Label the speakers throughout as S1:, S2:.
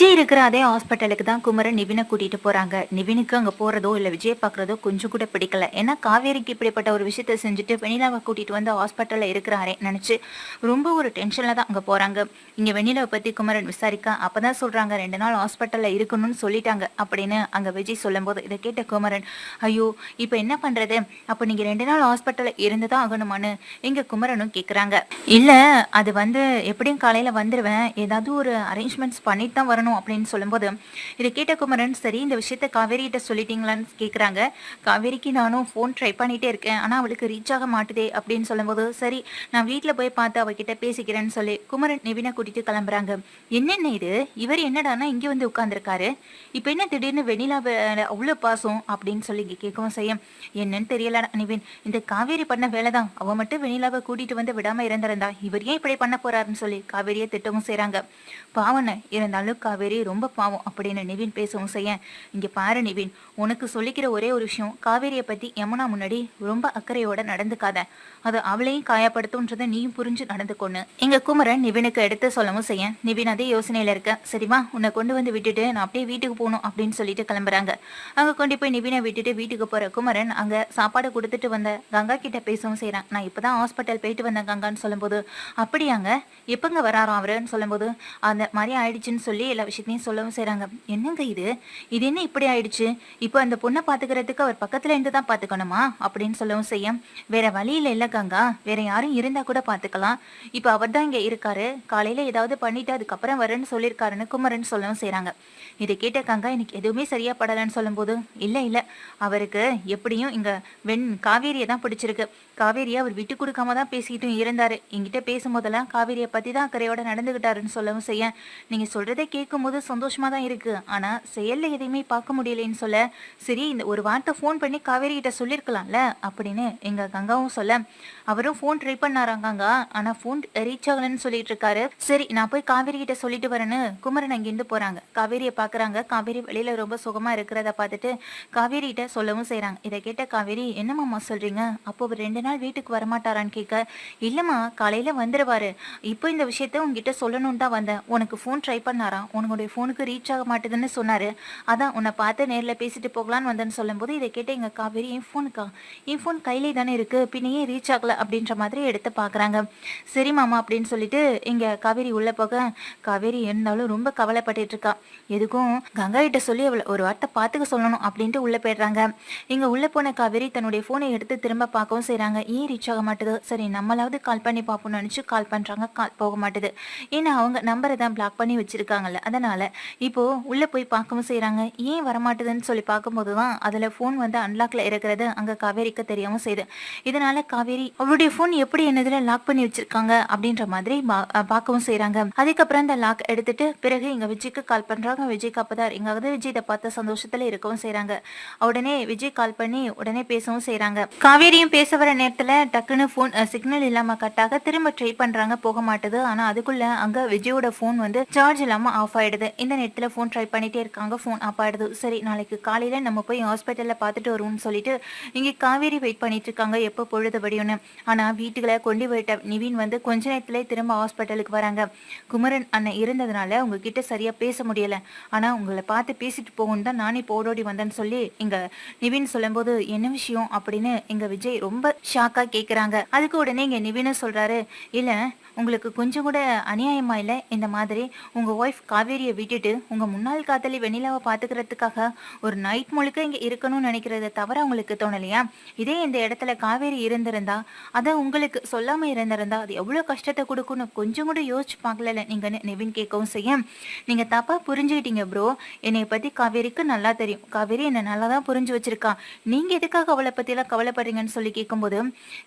S1: விஜய் இருக்கிற அதே ஹாஸ்பிட்டலுக்கு தான் குமரன் நிவினை கூட்டிட்டு போறாங்க. நிவினுக்கு அங்க போறதோ இல்ல விஜய் பாக்குறதோ கொஞ்சம் கூட பிடிக்கல. ஏன்னா காவேரிக்கு இப்படிப்பட்ட ஒரு விஷயத்த செஞ்சுட்டு வெண்ணிலாவை கூட்டிட்டு வந்து ஹாஸ்பிட்டல்ல இருக்கிறாரே நினைச்சு ரொம்ப ஒரு டென்ஷன்ல தான் அங்க போறாங்க. இங்க வெண்ணிலாவை பத்தி குமரன் விசாரிக்க அப்பதான் சொல்றாங்க ரெண்டு நாள் ஹாஸ்பிட்டல்ல இருக்கணும்னு சொல்லிட்டாங்க அப்படின்னு அங்க விஜய் சொல்லும்போது இதை கேட்ட குமரன் ஐயோ இப்போ என்ன பண்றது? அப்போ நீங்க ரெண்டு நாள் ஹாஸ்பிட்டல்ல இருந்துதான் ஆகணுமான்னு எங்க குமரனும் கேக்குறாங்க. இல்ல அது வந்து எப்படியும் காலையில வந்துருவேன். ஏதாவது ஒரு அரேஞ்ச்மெண்ட்ஸ் பண்ணிட்டு தான் வரணும். பண்ணணும் அப்படின்னு சொல்லும்போது இதை கேட்ட குமரன் சரி இந்த விஷயத்த காவேரிகிட்ட சொல்லிட்டீங்களான்னு கேட்குறாங்க காவேரிக்கு நானும் ஃபோன் ட்ரை பண்ணிட்டே இருக்கேன். ஆனால் அவளுக்கு ரீச் ஆக மாட்டுதே அப்படின்னு சொல்லும்போது சரி நான் வீட்டில் போய் பார்த்து அவகிட்ட பேசிக்கிறேன்னு சொல்லி குமரன் நிவினை கூட்டிட்டு கிளம்புறாங்க. என்னென்ன இது? இவர் என்னடானா இங்கே வந்து உட்காந்துருக்காரு இப்போ என்ன திடீர்னு வெண்ணிலா அவ்வளோ பாசம்? அப்படின்னு சொல்லி இங்க கேட்கவும் செய்யும். என்னன்னு தெரியல நிவின் இந்த காவேரி பண்ண வேலை தான் அவன் மட்டும் வெண்ணிலாவை கூட்டிட்டு வந்து விடாமல் இறந்திருந்தா இவர் ஏன் இப்படி பண்ண போறாருன்னு சொல்லி காவேரியை திட்டமும் செய்கிறாங்க பாவனை இருந்தாலும் காவேரி ரொம்ப பாவம் அப்படின்னு நிவின் பேசவும் செய்ய இங்க பாரு நிவின் உனக்கு சொல்லிக்கிற ஒரே ஒரு விஷயம் காவேரியை பத்தி யமுனா முன்னாடி ரொம்ப அக்கறையோட நடந்துக்காத. அது அவளையும் காயப்படுத்தும்ன்றதை நீயும் புரிஞ்சு நடந்துக்கொன்னு. எங்க குமரன் நிவினுக்கு எடுத்து சொல்லவும் செய்ய நிவின் அதே யோசனையில இருக்க. சரிமா உன்னை கொண்டு வந்து விட்டுட்டு நான் அப்படியே வீட்டுக்கு போகணும் அப்படின்னு சொல்லிட்டு கிளம்புறாங்க. அங்க கொண்டு போய் நிவினை விட்டுட்டு வீட்டுக்கு போற குமரன் அங்க சாப்பாடு கொடுத்துட்டு வந்த கங்கா கிட்ட பேசவும் செய்றான். நான் இப்பதான் ஹாஸ்பிட்டல் போயிட்டு வந்தேன் கங்கான்னு சொல்லும்போது அப்படியாங்க? எப்பங்க வராரோ அவருன்னு சொல்லும்போது அந்த மாதிரி ஆயிடுச்சுன்னு சொல்லி எல்லா விஷயத்தையும் சொல்லவும் செய்கிறாங்க என்னங்க இது? இது என்ன இப்படி ஆயிடுச்சு? இப்போ அந்த பொண்ணை பார்த்துக்கிறதுக்கு அவர் பக்கத்துல இருந்து தான் பாத்துக்கணுமா? அப்படின்னு சொல்லவும் செய்ய வேற வழியில இல்லை கங்கா. வேற யாரும் இருந்தா கூட பாத்துக்கலாம். இப்போ அவர் தான் இங்க இருக்காரு. காலையில ஏதாவது பண்ணிட்டு அதுக்கப்புறம் வரேன்னு சொல்லியிருக்காருன்னு குமரன் சொல்லவும் செய்கிறாங்க இதை கேட்ட கங்கா எனக்கு எதுவுமே சரியா படலைன்னு சொல்லும்போது இல்ல இல்ல. அவருக்கு எப்படியும் இங்க வெண் காவேரியை தான் பிடிச்சிருக்கு. காவேரியை அவர் விட்டு கொடுக்காம தான் பேசிக்கிட்டும் இருந்தாரு. என்கிட்ட பேசும்போதெல்லாம் காவேரியை பத்தி தான் அக்கறையோட நடந்துகிட்டாருன்னு சொல்லவும் செய்ய நீங்க சொல்றதை கேட்கும்போது சந்தோஷமா தான் இருக்கு. ஆனா செயல்ல எதையுமே பார்க்க முடியலைன்னு சொல்ல சரி இந்த ஒரு வார்த்தை ஃபோன் பண்ணி காவேரி கிட்ட சொல்லியிருக்கலாம்ல அப்படின்னு எங்க கங்காவும் சொல்ல அவரும் ஃபோன் ட்ரை பண்ணாராம் கங்கா ஆனா ஃபோன் ரீச் ஆகலன்னு சொல்லிட்டு இருக்காரு. சரி நான் போய் காவேரி கிட்ட சொல்லிட்டு வரேன்னு குமரன் அங்கிருந்து போறாங்க. காவேரியை பாக்குறாங்க காவேரி வெளியில ரொம்ப சுகமா இருக்கிறத பார்த்துட்டு காவேரி கிட்ட சொல்லவும் செய்யறாங்க இதை கேட்ட காவேரி என்னமாம்மா சொல்றீங்க? அப்போ அவர் ரெண்டு நாள் வீட்டுக்கு வரமாட்டாரான்னு கேட்க இல்லம்மா காலையில வந்துருவாரு. இப்போ இந்த விஷயத்த உங்ககிட்ட சொல்லணும்னு தான் வந்தேன். உனக்கு ஃபோன் ட்ரை பண்ணாராம். உன்னுடைய ஃபோனுக்கு ரீச் ஆக மாட்டுதுன்னு சொன்னாரு. அதான் உன்னை பார்த்து நேரில் பேசிட்டு போகலான்னு வந்தேன்னு சொல்லும்போது இதை கேட்டு எங்க காவேரி என் ஃபோனுக்கா என் ஃபோன் கையிலே தானே இருக்கு. பின்னையே ரீச் ஆகல. அப்படின்ற மாதிரி எடுத்து பாக்குறாங்க சரி மாமா அப்படின்னு சொல்லிட்டு இங்க காவேரி உள்ள போக காவேரி இருந்தாலும் ரொம்ப கவலைப்பட்டு இருக்கா. எதுக்கும் கங்கா கிட்ட சொல்லி அவளை ஒரு வார்த்தை பார்த்துக்க சொல்லணும் அப்படின்ட்டு உள்ள போயிடுறாங்க. இங்க உள்ள போன காவேரி தன்னுடைய ஃபோனை எடுத்து திரும்ப பார்க்கவும் செய்கிறாங்க ஏன் ரீச் ஆக மாட்டுது? சரி நம்மளாவது கால் பண்ணி பார்ப்போம்னு நினைச்சு கால் பண்றாங்க. கால் போக மாட்டுது. ஏன்னா அவங்க நம்பரை தான் பிளாக் பண்ணி வச்சிருக்காங்கல்ல. அதனால இப்போ உள்ள போய் பார்க்கவும் செய்யறாங்க ஏன் வரமாட்டுதுன்னு சொல்லி பார்க்கும்போது தான் அதுல ஃபோன் வந்து அன்லாக்ல இருக்கிறது அங்க காவேரிக்கு தெரியவும் செய்யுது. இதனால காவேரி அவருடைய ஃபோன் எப்படி என்னதுல லாக் பண்ணி வச்சிருக்காங்க? அப்படின்ற மாதிரி பார்க்கவும் செய்யறாங்க அதுக்கப்புறம் இந்த லாக் எடுத்துட்டு பிறகு இங்க விஜய்க்கு கால் பண்றாங்க. விஜய்க்கு அப்பதான் இங்காவது விஜய் இதை பார்த்த சந்தோஷத்துல இருக்கவும் செய்யறாங்க உடனே விஜய் கால் பண்ணி உடனே பேசவும் செய்யறாங்க காவேரியும் பேச வர நேரத்துல டக்குன்னு ஃபோன் சிக்னல் இல்லாம கட்டாக திரும்ப ட்ரை பண்றாங்க. போக மாட்டுது. ஆனா அதுக்குள்ள அங்க விஜயோட ஃபோன் வந்து சார்ஜ் இல்லாம ஆஃப் ஆயிடுது. இந்த நேரத்தில் ஃபோன் ட்ரை பண்ணிகிட்டே இருக்காங்க. ஃபோன் ஆஃப் ஆயிடுது. சரி நாளைக்கு காலையில் நம்ம போய் ஹாஸ்பிட்டலில் பார்த்துட்டு வருவோம்னு சொல்லிட்டு இங்கே காவேரி வெயிட் பண்ணிட்டு இருக்காங்க. எப்போ பொழுது படியும்னு ஆனா வீட்டுக்குள்ள கொண்டு போயிட்ட நிவின் வந்து கொஞ்ச நேரத்துல திரும்ப ஹாஸ்பிட்டலுக்கு வராங்க. குமரன் அண்ணன் இருந்ததுனால உங்ககிட்ட சரியாக பேச முடியலை. ஆனால் உங்களை பார்த்து பேசிட்டு போகணும் தான் நானே போடோடி வந்தேன்னு சொல்லி இங்கே நிவின் சொல்லும்போது என்ன விஷயம்? அப்படின்னு எங்கள் விஜய் ரொம்ப ஷாக்காக கேட்குறாங்க அதுக்கு உடனே இங்கே நிவின்னு சொல்கிறாரு இல்லை உங்களுக்கு கொஞ்சம் கூட அநியாயமா இல்லை? இந்த மாதிரி உங்க ஒய்ஃப் காவேரியை விட்டுட்டு உங்க முன்னாள் காதலி வெண்ணிலாவை பாத்துக்கிறதுக்காக ஒரு நைட் முழுக்க இங்க இருக்கணும்னு நினைக்கிறத தவிர உங்களுக்கு தோணலையா? இதே இந்த இடத்துல காவேரி இருந்திருந்தா அதை உங்களுக்கு சொல்லாம இருந்திருந்தா அது எவ்வளவு கஷ்டத்தை கொடுக்கும்னு கொஞ்சம் கூட யோசிச்சு பார்க்கல நீங்க நெவின் கேட்கவும் செய்ய. நீங்க தப்பா புரிஞ்சுக்கிட்டீங்க ப்ரோ என்னை பத்தி காவேரிக்கு நல்லா தெரியும். காவேரி என்ன நல்லா தான் புரிஞ்சு வச்சிருக்கா. நீங்க எதுக்காக அவளை பத்தி எல்லாம் கவலைப்படுறீங்கன்னு சொல்லி கேட்கும்போது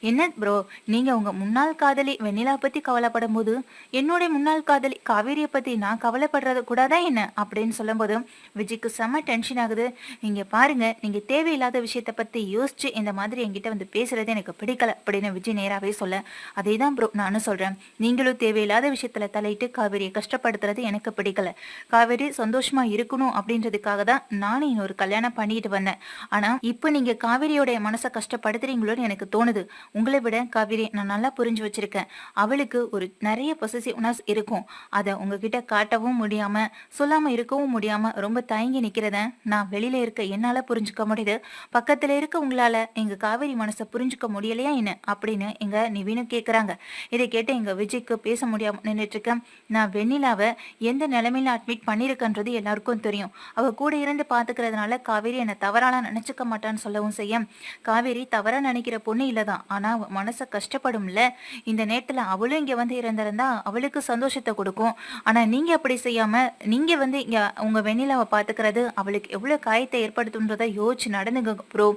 S1: என்ன ப்ரோ நீங்க உங்க முன்னாள் காதலி வெண்ணிலா பத்தி கவலைப்படும் போது என்னுடைய முன்னாள் காதலி காவேரியை பத்தி நான் கவலைப்படுறது கூடாதா என்ன? அப்படின்னு சொல்லும்போது விஜய்க்கு செம்ம டென்ஷன் ஆகுது. இங்க பாருங்க நீங்க தேவையில்லாத விஷயத்த பத்தி யோசிச்சு இந்த மாதிரி என்கிட்ட வந்து பேசுறது எனக்கு பிடிக்கல அப்படின்னு விஜய் நேராவே சொல்ல அதே தான் ப்ரோ நானும் சொல்றேன். நீங்களும் தேவையில்லாத விஷயத்துல தலையிட்டு காவேரியை கஷ்டப்படுத்துறது எனக்கு பிடிக்கல. காவேரி சந்தோஷமா இருக்கணும் அப்படின்றதுக்காக தான் நானும் இன்னொரு கல்யாணம் பண்ணிட்டு வந்தேன். ஆனா இப்போ நீங்க காவேரியோட மனசை கஷ்டப்படுத்துறீங்களோன்னு எனக்கு தோணுது. உங்களை விட காவேரி நான் நல்லா புரிஞ்சு வச்சிருக்கேன். அவளுக்கு ஒரு நிறைய பொசசிவ்னஸ் இருக்கும். அதை உங்ககிட்ட காட்டவும் முடியாம சொல்லாம இருக்கவும் முடியாம ரொம்ப தயங்கி நிக்கிறத நான் வெளியில இருக்க என்னால புரிஞ்சுக்க முடியுது. பக்கத்துல இருக்க உங்களால எங்க காவேரி மனசை புரிஞ்சுக்க முடியலையா என்ன? அப்படின்னு எங்க நிவினும் கேக்குறாங்க. இதை கேட்டு எங்க விஜய்க்கு பேச முடியாம நின்றுட்டு இருக்கேன். நான் வெண்ணிலாவை எந்த நிலைமையில அட்மிட் பண்ணிருக்கன்றது எல்லாருக்கும் தெரியும். அவ கூட இருந்து பாத்துக்கிறதுனால காவேரி என்னை தவறாலாம் நினைச்சுக்க மாட்டான்னு சொல்லவும் செய்ய காவேரி தவறா நினைக்கிற பொண்ணு இல்லதான். ஆனா அவ மனசை கஷ்டப்படும்ல. இந்த நேரத்துல அவளும் இங்க வந்து இருந்திருந்தா அவளுக்கு சந்தோஷத்தை கொடுக்கும். ஆனா நீங்க அப்படி செய்யாம நீங்க வந்து இங்க உங்க வெண்ணிலாவை பாத்துக்கிறது அவளுக்கு எவ்வளவு காயத்தை ஏற்படுத்தும்ன்றதை யோசிச்சு நடந்துங்க ப்ரோ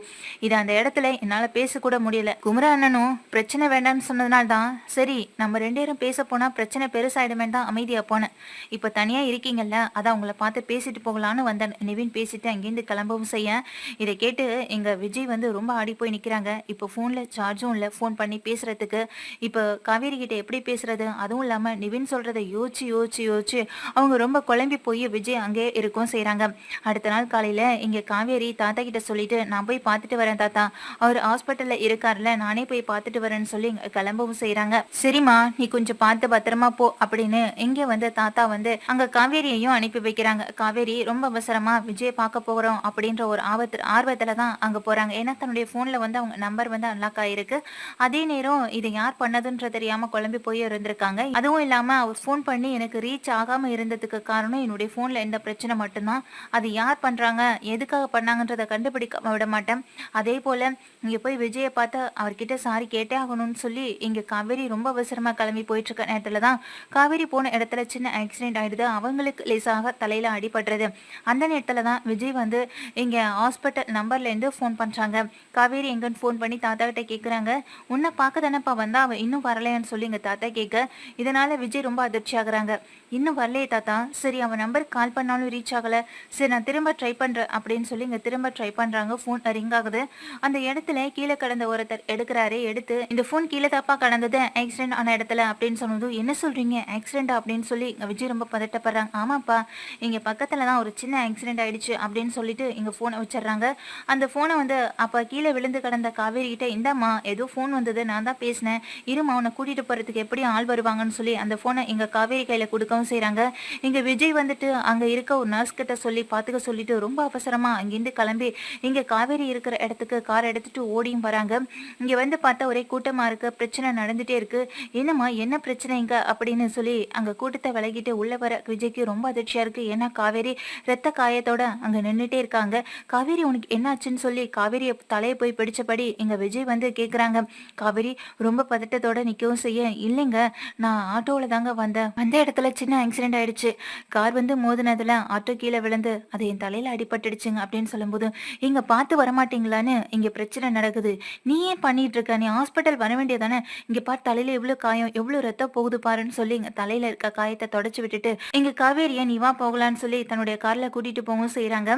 S1: இது அந்த இடத்துல என்னால பேசக்கூட முடியல. குமர அண்ணனும் பிரச்சனை வேண்டாம்னு சொன்னதுனால தான் சரி நம்ம ரெண்டு பேரும் பேச போனா பிரச்சனை பெருசாயிடுமே தான் அமைதியா போனேன். இப்ப தனியா இருக்கீங்கல்ல அதான் உங்களை பார்த்து பேசிட்டு போகலான்னு வந்தேன். நிவின் பேசிட்டு அங்கேருந்து கிளம்பவும் செய்ய. இதை கேட்டு எங்க விஜய் வந்து ரொம்ப ஆடி போய் நிக்கிறாங்க. இப்போ ஃபோனில் சார்ஜும் இல்லை. ஃபோன் பண்ணி பேசுறதுக்கு. இப்போ காவேரி கிட்ட எப்படி பேசுறது. அதுவும் இல்லாமல் நிவின் சொல்கிறத யோசிச்சு யோசிச்சு யோசிச்சு அவங்க ரொம்ப குழம்பி போய் விஜய் அங்கே இருக்கும் செய்கிறாங்க அடுத்த நாள் காலையில இங்கே காவேரி தாத்தா கிட்ட சொல்லிட்டு நான் போய் பார்த்துட்டு வரேன் தாத்தா. அவர் ஹாஸ்பிட்டல்ல இருக்கார்ல நானே போய் பார்த்துட்டு வரேன்னு சொல்லி கிளம்பவும் செய்கிறாங்க சரிம்மா நீ கொஞ்சம் பார்த்து பத்திரமா போ அப்படின்னு இங்கே வந்து தாத்தா வந்து அங்க காவேரியையும் அனுப்பி வைக்கிறாங்க. காவேரி ரொம்ப அவசரமா விஜய் பார்க்க போகிறோம் அப்படின்ற ஒரு ஆபத்து ஆர்வத்துல தான் அங்க போறாங்க. ஏன்னா தன்னுடைய போன்ல வந்து அவங்க நம்பர் வந்து அன்லாக் ஆயிருக்கு. அதே நேரம் இது யார் பண்ணதுன்ற தெரியாம குழம்பி போய் இருந்திருக்காங்க. அதுவும் இல்லாம அவர் ஃபோன் பண்ணி எனக்கு ரீச் ஆகாம இருந்ததுக்கு காரணம் என்னுடைய போன்ல இந்த பிரச்சனை மட்டும்தான். அது யார் பண்றாங்க? எதுக்காக பண்ணாங்கன்றதை கண்டுபிடிக்க விட மாட்டேன். அதே போல இங்க போய் விஜயை பார்த்து அவர்கிட்ட சாரி கேட்டே ஆகணும்னு சொல்லி இங்க காவேரி ரொம்ப அவசரமா கிளம்பி போயிட்டு இருக்க நேரத்துல தான் காவேரி போன இடத்துல சின்ன ஆக்சிடென்ட் ஆயிடுது. அவங்களுக்கு லேசாக தலையில அடிபடுறது அந்த நேரத்துல தான் விஜய் வந்து இங்க ஹாஸ்பிட்டல் நம்பர்ல இருந்து ஃபோன் பண்றாங்க. காவேரி எங்கன்னு ஃபோன் பண்ணி தாத்தா கிட்ட கேக்குறாங்க. உன்னை பார்க்க தானேப்பா வந்தா? அவ இன்னும் வரலையான்னு சொல்லி எங்க தாத்தா கேட்க இதனால விஜய் ரொம்ப அதிர்ச்சி ஆகுறாங்க இன்னும் வரலையே தாத்தா. சரி அவன் நம்பருக்கு கால் பண்ணாலும் ரீச் ஆகல. சரி நான் திரும்ப ட்ரை பண்றேன் அப்படின்னு சொல்லி இங்க திரும்ப ட்ரை பண்றாங்க. ஃபோன் ரிங் ஆகுது. அந்த இடத்துல கீழே கடந்த ஒருத்தர் எடுக்கிறாரு எடுத்து இந்த ஃபோன் கீழே தப்பா கடந்தது. ஆக்சிடென்ட் ஆன இடத்துல அப்படின்னு சொன்னதும் என்ன சொல்றீங்க? ஆக்சிடென்ட் அப்படின்னு சொல்லி இங்க விஜய் ரொம்ப பதட்டப்படுறாங்க. ஆமாப்பா இங்க பக்கத்துல தான் ஒரு சின்ன ஆக்சிடென்ட் ஆயிடுச்சு அப்படின்னு சொல்லிட்டு இங்க போனை வச்சிடுறாங்க. அந்த போனை வந்து அப்ப கீழே விழுந்து கடந்த காவேரி கிட்ட இந்தாம்மா ஏதோ ஃபோன் வந்தது. நான் தான் பேசினேன். இருமா உன்னை கூட்டிட்டு போறதுக்கு எப்படி எப்படி ஆள் வருவாங்கன்னு சொல்லி அந்த ஃபோனை எங்கள் காவேரி கையில் கொடுக்கவும் செய்கிறாங்க இங்கே விஜய் வந்துட்டு அங்கே இருக்க ஒரு நர்ஸ் கிட்ட சொல்லி பார்த்துக்க சொல்லிட்டு ரொம்ப அவசரமாக அங்கேருந்து கிளம்பி இங்கே காவேரி இருக்கிற இடத்துக்கு கார் எடுத்துட்டு ஓடியும் வராங்க. இங்கே வந்து பார்த்தா ஒரே கூட்டமாக இருக்குது பிரச்சனை நடந்துகிட்டே இருக்கு. என்னம்மா என்ன பிரச்சனை இங்கே? அப்படின்னு சொல்லி அங்கே கூட்டத்தை விலகிட்டு உள்ளே வர விஜய்க்கு ரொம்ப அதிர்ச்சியாக இருக்கு. ஏன்னா காவேரி ரத்த காயத்தோட அங்கே நின்றுட்டே இருக்காங்க. காவேரி உனக்கு என்னாச்சுன்னு சொல்லி காவேரியை தலையை போய் பிடிச்சபடி இங்கே விஜய் வந்து கேட்குறாங்க காவேரி ரொம்ப பதட்டத்தோட நிற்கவும் செய்ய இல்லை இல்லைங்க. நான் ஆட்டோவில் தாங்க வந்தேன். வந்த இடத்துல சின்ன ஆக்சிடென்ட் ஆயிடுச்சு. கார் வந்து மோதினதுல ஆட்டோ கீழே விழுந்து அது என் தலையில அடிபட்டுடுச்சுங்க அப்படின்னு சொல்லும்போது இங்க பார்த்து வரமாட்டீங்களான்னு இங்க பிரச்சனை நடக்குது. நீ ஏன் பண்ணிட்டு இருக்க? நீ ஹாஸ்பிட்டல் வர வேண்டியதானே? இங்க பாரு தலையில எவ்வளவு காயம் எவ்வளவு ரத்தம் போகுது பாருன்னு சொல்லி இங்க தலையில இருக்க காயத்தை தொடச்சு விட்டுட்டு இங்க காவேரியை நீ வா போகலான்னு சொல்லி தன்னுடைய கார்ல கூட்டிட்டு போகவும் செய்யறாங்க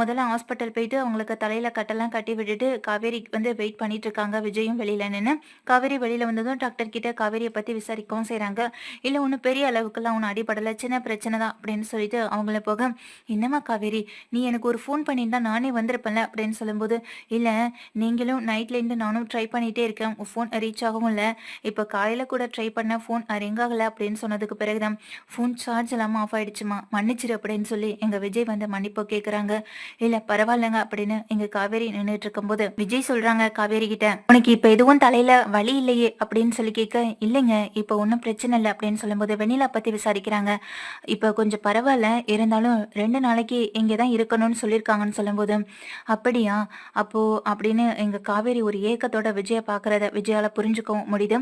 S1: முதல்ல ஹாஸ்பிட்டல் போயிட்டு அவங்களுக்கு தலையில கட்டெல்லாம் கட்டி விட்டுட்டு காவேரி வந்து வெயிட் பண்ணிட்டு இருக்காங்க. விஜயும் வெளியில நின்று காவேரி வெளியில வந்ததும் டாக்டர் கிட்ட காவேரியை பத்தி விசாரிக்கவும் செய்கிறாங்க இல்ல ஒன்றும் பெரிய அளவுக்குலாம் ஒன்றும் அடிபடல சின்ன பிரச்சனை தான் அப்படின்னு சொல்லிட்டு அவங்கள போக என்னம்மா காவேரி நீ எனக்கு ஒரு ஃபோன் பண்ணியிருந்தா நானே வந்திருப்பேன்ல அப்படின்னு சொல்லும்போது இல்ல நீங்களும் நைட்ல இருந்து நானும் ட்ரை பண்ணிட்டே இருக்கேன். உன் ஃபோன் ரீச் ஆகவும் இல்லை. இப்போ காலையில கூட ட்ரை பண்ண ஃபோன் ரிங் ஆகல அப்படின்னு சொன்னதுக்கு பிறகுதான் ஃபோன் சார்ஜ் இல்லாமல் ஆஃப் ஆயிடுச்சுமா மன்னிச்சிரு அப்படின்னு சொல்லி எங்க விஜய் வந்து மன்னிப்பு கேக்குறாங்க. இல்ல பரவாயில்லைங்க அப்படின்னு எங்க காவேரி நின்றுட்டு இருக்கும்போது விஜய் சொல்றாங்க காவேரி கிட்ட உனக்கு இப்ப எதுவும் தலையில வலி இல்லையே அப்படின்னு சொல்லி கேட்க இல்லைங்க இப்போ ஒன்றும் பிரச்சனை இல்லை அப்படின்னு சொல்லும்போது வெண்ணிலா பற்றி விசாரிக்கிறாங்க. இப்போ கொஞ்சம் பரவாயில்ல. இருந்தாலும் ரெண்டு நாளைக்கு இங்கே தான் இருக்கணும்னு சொல்லியிருக்காங்கன்னு சொல்லும்போது அப்படியா? அப்போது அப்படின்னு எங்கள் காவேரி ஒரு ஏக்கத்தோட விஜயை பார்க்குறத விஜயால் புரிஞ்சுக்கவும் முடியுது.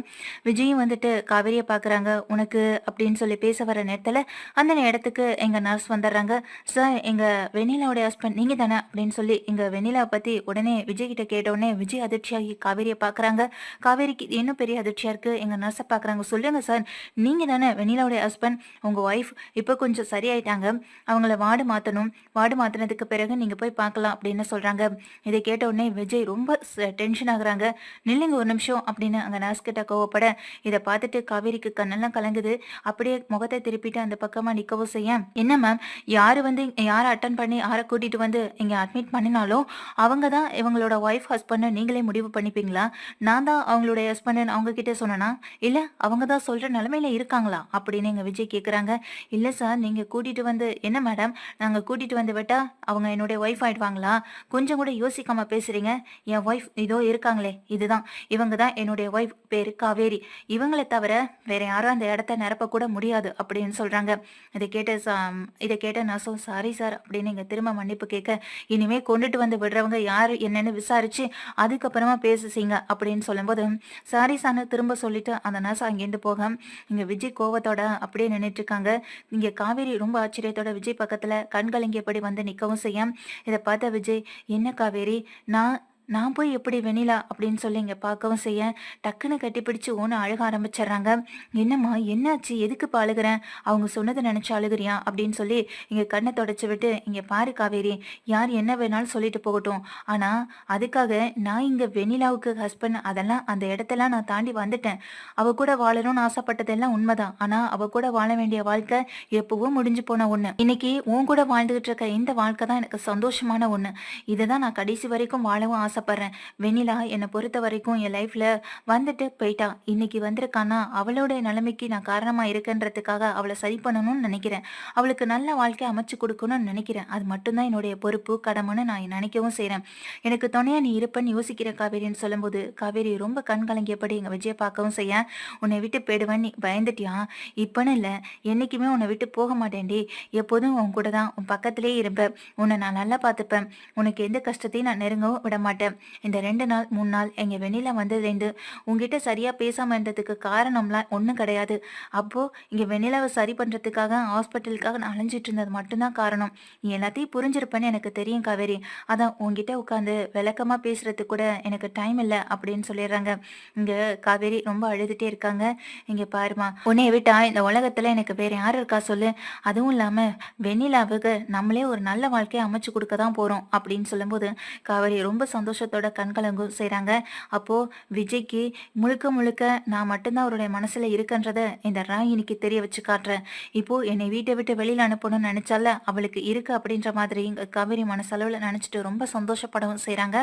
S1: விஜயும் வந்துட்டு காவேரியை பார்க்குறாங்க உனக்கு அப்படின்னு சொல்லி பேச வர நேரத்தில் அந்த இடத்துக்கு எங்கள் நர்ஸ் வந்துடுறாங்க. சார் எங்கள் வெண்ணிலாவுடைய ஹஸ்பண்ட் நீங்கள் தானே? அப்படின்னு சொல்லி எங்கள் வெண்ணிலாவை பற்றி உடனே விஜய் கிட்ட கேட்ட உடனே விஜய் அதிர்ச்சியாகி காவேரியை பார்க்குறாங்க காவேரிக்கு இன்னும் பெரிய அதிர்ச்சியாக இருக்குது எங்கள் நர்ஸை பார்க்குறாங்க சொல்லுங்க சார் நீங்கள் தானே வெண்ணிலாவுடைய ஹஸ்பண்ட் உங்கள் ஒய்ஃப் இப்போ கொஞ்சம் சரியாயிட்டாங்க. அவங்கள வார்டு மாற்றணும் வார்டு மாற்றினதுக்கு பிறகு நீங்கள் போய் பார்க்கலாம் அப்படின்னு சொல்கிறாங்க இதை கேட்ட உடனே விஜய் ரொம்ப டென்ஷன் ஆகுறாங்க. நில்லுங்க ஒரு நிமிஷம் அப்படின்னு அங்கே நர்ஸ் கிட்ட கோவப்பட இதை பார்த்துட்டு காவேரிக்கு கண்ணெல்லாம் கலங்குது. அப்படியே முகத்தை திருப்பிட்டு அந்த பக்கமாக நிற்கவும் செய்ய என்ன மேம் யார் வந்து யாரை அட்டன் பண்ணி யாரை கூட்டிட்டு வந்து இங்கே அட்மிட் பண்ணினாலும் அவங்க தான் இவங்களோட ஒய்ஃப் ஹஸ்பண்ட் நீங்களே முடிவு பண்ணிப்பீங்களா? நான் தான் அவங்களுடைய ஹஸ்பண்ட் அவங்க கிட்ட சொன்னனா? இல்லை அவங்க தான் சொல்ற நிலைமையில இருக்காங்களா? அப்படின்னு எங்க விஜய் கேக்குறாங்க. இல்ல சார் நீங்க கூட்டிட்டு வந்து என்ன மேடம் நாங்க கூட்டிட்டு வந்து விட்டா அவங்க என்னுடைய ஒய்ஃப் ஆயிடுவாங்களா? கொஞ்சம் கூட யோசிக்காம பேசுறீங்க. என் ஒய்ஃப் இதோ இருக்காங்களே இதுதான். இவங்க தான் என்னுடைய ஒய்ஃப் பேரு காவேரி. இவங்களை தவிர வேற யாரும் அந்த இடத்த நிரப்ப கூட முடியாது அப்படின்னு சொல்றாங்க. இதை கேட்ட சா- இதை கேட்ட நான் சொல் சாரி சார் அப்படின்னு நீங்கள் திரும்ப மன்னிப்பு கேட்க இனிமே கொண்டுட்டு வந்து விடுறவங்க யாரு என்னன்னு விசாரிச்சு அதுக்கப்புறமா பேசுசீங்க அப்படின்னு சொல்லும்போது சாரி சார்னு திரும்ப சொல்லிட்டு அந்த நர்ஸ் அங்கேருந்து போக இங்க விஜய் கோவத்தோட அப்படியே நின்றுட்டு இருக்காங்க இங்க காவேரி ரொம்ப ஆச்சரியத்தோட விஜய் பக்கத்துல கண்கலங்கியபடி வந்து நிக்கவும் செய்ய இதை பார்த்த விஜய் என்ன காவேரி? நான் நான் போய் எப்படி வெண்ணிலா அப்படின்னு சொல்லி இங்கே பார்க்கவும் செய்ய டக்குன்னு கட்டிப்பிடிச்சு ஓன அழுக ஆரம்பிச்சிடுறாங்க. என்னம்மா என்னாச்சு? எதுக்கு இப்போ அழுகிறேன் அவங்க சொன்னதை நினச்சி அழுகுறியா? அப்படின்னு சொல்லி இங்கே கண்ணை தொடச்சி விட்டு இங்கே பாரு காவேரி யார் என்ன வேணாலும் சொல்லிட்டு போகட்டும். ஆனால் அதுக்காக நான் இங்கே வெனிலாவுக்கு ஹஸ்பண்ட் அதெல்லாம் அந்த இடத்தெல்லாம் நான் தாண்டி வந்துட்டேன். அவ கூட வாழணும்னு ஆசைப்பட்டதெல்லாம் உண்மைதான். ஆனால் அவ கூட வாழ வேண்டிய வாழ்க்கை எப்பவும் முடிஞ்சு போன ஒன்று இன்னைக்கு உன் கூட வாழ்ந்துகிட்டு இருக்க இந்த வாழ்க்கை தான் எனக்கு சந்தோஷமான ஒன்று இதை தான் நான் கடைசி வரைக்கும் வாழவும் ஆசை ஆசைப்படுறேன். வெண்ணிலா என்னை பொறுத்த வரைக்கும் என் லைஃப்ல வந்துட்டு போயிட்டா. இன்னைக்கு வந்திருக்கானா? அவளோட நிலைமைக்கு நான் காரணமா இருக்கன்றதுக்காக அவளை சரி பண்ணணும்னு நினைக்கிறேன். அவளுக்கு நல்ல வாழ்க்கை அமைச்சு கொடுக்கணும்னு நினைக்கிறேன். அது மட்டும்தான் என்னுடைய பொறுப்பு கடமைன்னு நான் நினைக்கவும் செய்கிறேன் எனக்கு துணையா நீ இருப்பேன்னு யோசிக்கிற காவேரின்னு சொல்லும்போது காவேரி ரொம்ப கண் கலங்கியபடி எங்க விஜய பார்க்கவும் செய்ய உன்னை விட்டு போயிடுவேன் நீ பயந்துட்டியா? இப்பன்னு இல்லை. என்னைக்குமே உன்னை விட்டு போக மாட்டேன்டி எப்போதும் உன் கூட தான் உன் பக்கத்திலே இருப்பேன். உன்னை நான் நல்லா பார்த்துப்பேன். உனக்கு எந்த கஷ்டத்தையும் நான் நெருங்கவும் விட மாட்டேன் இந்த ரெண்டு நாள் மூணு நாள் எங்க வெண்ணில வந்ததுலேருந்து உங்ககிட்ட சரியா பேசாம இருந்ததுக்கு காரணம்லாம் ஒன்றும் கிடையாது. அப்போ இங்க வெண்ணிலாவை சரி பண்றதுக்காக ஹாஸ்பிட்டலுக்காக நான் அலைஞ்சிட்டு இருந்தது மட்டும்தான் காரணம். நீ எல்லாத்தையும் புரிஞ்சிருப்பேன்னு எனக்கு தெரியும் காவேரி. அதான் உங்ககிட்ட உட்காந்து விளக்கமா பேசுகிறதுக்கு கூட எனக்கு டைம் இல்லை அப்படின்னு சொல்லிடுறாங்க. இங்க காவேரி ரொம்ப அழுதுட்டே இருக்காங்க. இங்க பாருமா உன்னைய விட்டா இந்த உலகத்துல எனக்கு வேற யார் இருக்கா சொல்லு. அதுவும் இல்லாம வெண்ணிலாவுக்கு நம்மளே ஒரு நல்ல வாழ்க்கையை அமைச்சு கொடுக்க தான் போறோம் அப்படின்னு சொல்லும்போது காவேரி ரொம்ப சந்தோஷத்தோட கண்கலங்கும் செய்கிறாங்க அப்போ விஜய்க்கு முழுக்க முழுக்க நான் மட்டும்தான் அவருடைய மனசுல இருக்கன்றத இந்த ராகினிக்கு தெரிய வச்சு காட்டுறேன். இப்போ என்னை வீட்டை விட்டு வெளியில அனுப்பணும்னு நினைச்சால அவளுக்கு இருக்கு அப்படின்ற மாதிரி இங்க காவேரி மனசளவுல நினைச்சிட்டு ரொம்ப சந்தோஷப்படவும் செய்கிறாங்க